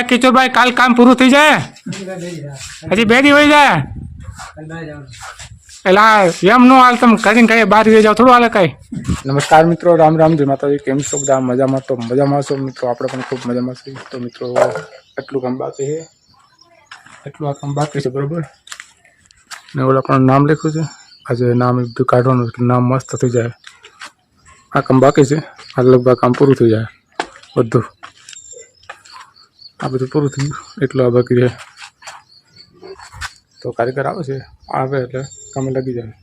આ કિશોરભાઈ કાલ કામ પૂરું થઈ જાય હજી બે દી હોય જાય એટલે આ એમ નો હાલ તમે કરીને કઈ બહાર વહી જાવ થોડું હાલે કઈ નમસ્કાર મિત્રો રામ રામ જય માતાજી કેમ છો બધા મજામાં તો મજામાં છો મિત્રો આપણે પણ ખૂબ મજામાં છીએ તો મિત્રો એટલું કામ બાકી છે એટલું આ કામ બાકી છે, બરોબર? ને ઓલા પણ નામ લખ્યું છે? આજે નામ એ બધું કાઢવાનું એટલે નામ મસ્ત થઈ જાય. આ કામ બાકી છે, આ લગભગ કામ પૂરું થઈ જાય, બધું. આ બધું પૂરું થયું. એટલું આ બાકી છે તો કારીગર આવે છે? આવે એટલે કામે લાગી જાય.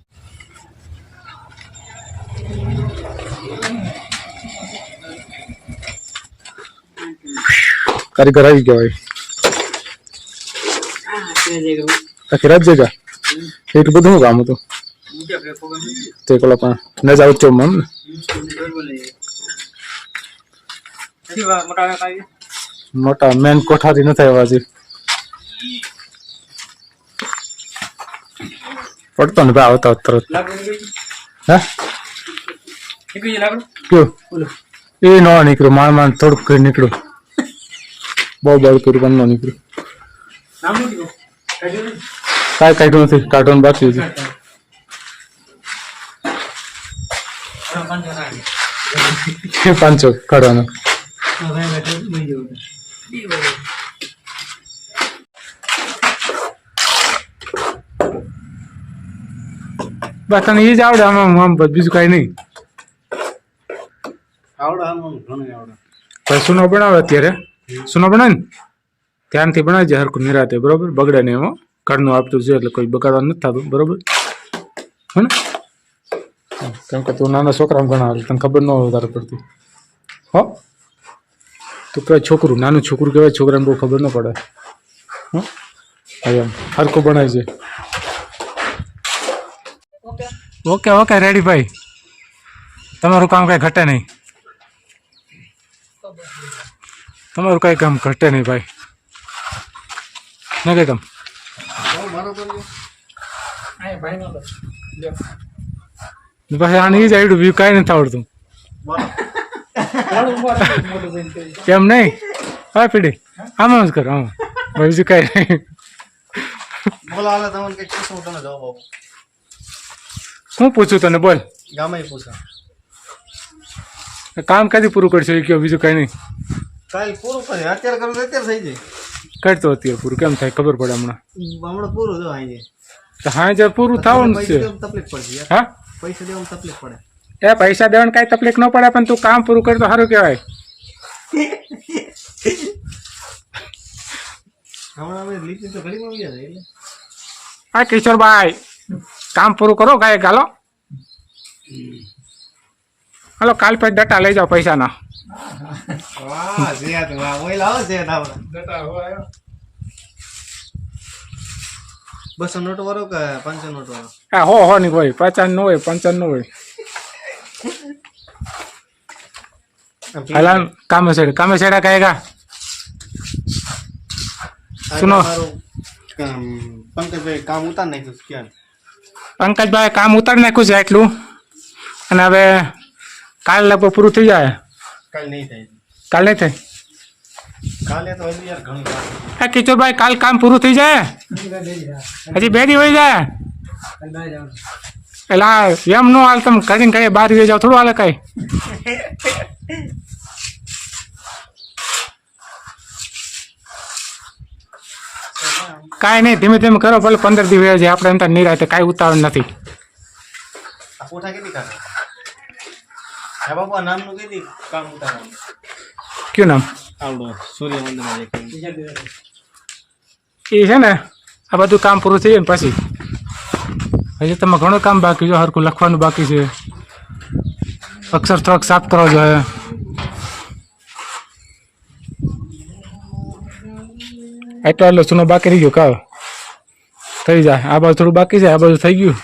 કારીગર આવી ગયા ભાઈ આખી રાત જગા? એટલું બધું શું કામ હતું? તે પેલા પણ ન? જાવ તો મમ ને મેન કોઠારી નથી આવ્યા હજી. પડતો ને ભાઈ આવતા તરત. હે? કયો? એ ન નીકળ્યું માણ માણ થોડુંક કરી નીકળ્યું. બહુ બળ કર્યું પણ ન નીકળ્યું. કાંઈ કાઢ્યું નથી કાઢવાનું બાકી છે. પાંચો કાઢવાનો. બસ તને એ જ આવડે આમાં આમ બસ બીજું કાંઈ નહીં. આવડે આમાં ઘણું આવડે. પછી સુનો બનાવે અત્યારે? સુનો બનાવે ને? ધ્યાનથી બનાવજે હરખું નિરાતે બરોબર? બગડે નહીં એમાં ઘરનું આપતું છે એટલે કોઈ બગાડવા નથી થતું બરોબર? હે ને? કેમ કે તું નાના છોકરામાં ઘણા તને ખબર ન હોય વધારે પડતી. હો? તું કહેવાય છોકરું નાનું છોકરું કહેવાય છોકરાને બહુ ખબર ન પડે. હો? હા એમ. હરખું બનાવી છે. ઓકે ઓકે રેડી ભાઈ. તમારું કામ કાંઈ ઘટે નહીં. તમારું કઈ કામ ઘટે નહીં ભાઈ. ના કઈ કામ. ભાઈ આને એ જ આવડ્યું બીજું કાંઈ નથી આવડતું. કેમ નહીં? હા પીડી હા જ કરો આમાં. બીજું કઈ નહીં. બોલો હાલે તમને કંઈક પૂછું તમે જવાબ આપો. શું પૂછું તને? બોલ. ગામે પૂછો. કામ ક્યાંથી પૂરું કરશો? એ કહો બીજું કઈ નહીં. કાલ પૂરું કરે અત્યારે કરું અત્યારે થઈ જાય. કરતો અત્યારે પૂરું. કેમ થાય? ખબર પડે હમણાં. હમણાં પૂરું જો અહીં જાય હા જે પૂરું થવાનું છે. તકલીફ પડશે હા? પૈસા દેવામાં તકલીફ પડે. એ પૈસા દેવાની કાંઈ તકલીફ ન પડે પણ તું કામ પૂરું કરી તો સારું કહેવાય. હા કિશોરભાઈ કામ પૂરું કરો ગાય ગાલો. હાલો કાલ પછી ડટા લઈ જાઓ પૈસાના. બસો નોટ વાળો કે પાંચસો નોટ વાળો? હા હો હો ની હોય પચાસ નો હોય પંચાવન નો હોય. છેડે કામે છેડા કહેગા સુનો. મારું કામ, પંકજભાઈ કામ ઉતાર નાખ્યું ક્યાં? પંકજભાઈ કામ ઉતારી નાખ્યું છે એટલું અને હવે કાલ લગભગ પૂરું થઈ જાય? કાલ નહીં થાય. કાલ નહીં થાય? કાલે તો હજી યાર ઘણું કિશોરભાઈ કાલ કામ પૂરું થઈ જાય? હજી બે દી હોય જાય? એટલે એમ નો હાલ તમે કરીને કઈ બહાર જાવ થોડું હાલે કઈ. કાંઈ નહીં ધીમે ધીમે કરો ભલે પંદર દિવસ છે આપણે એમ તો નિરાતે કાંઈ ઉતાવળ નથી. કયું નામ? એ છે ને આ બધું કામ પૂરું થઈ જાય ને પછી. હજી તમે ઘણું કામ બાકી છે હરખું લખવાનું બાકી છે. અક્ષર થોડોક સાફ કરવા જોઈએ. એટલો એટલો ચૂનો બાકી રહી ગયો, કાવ. થઈ જાય. આ બાજુ થોડું બાકી છે, આ બાજુ થઈ ગયું.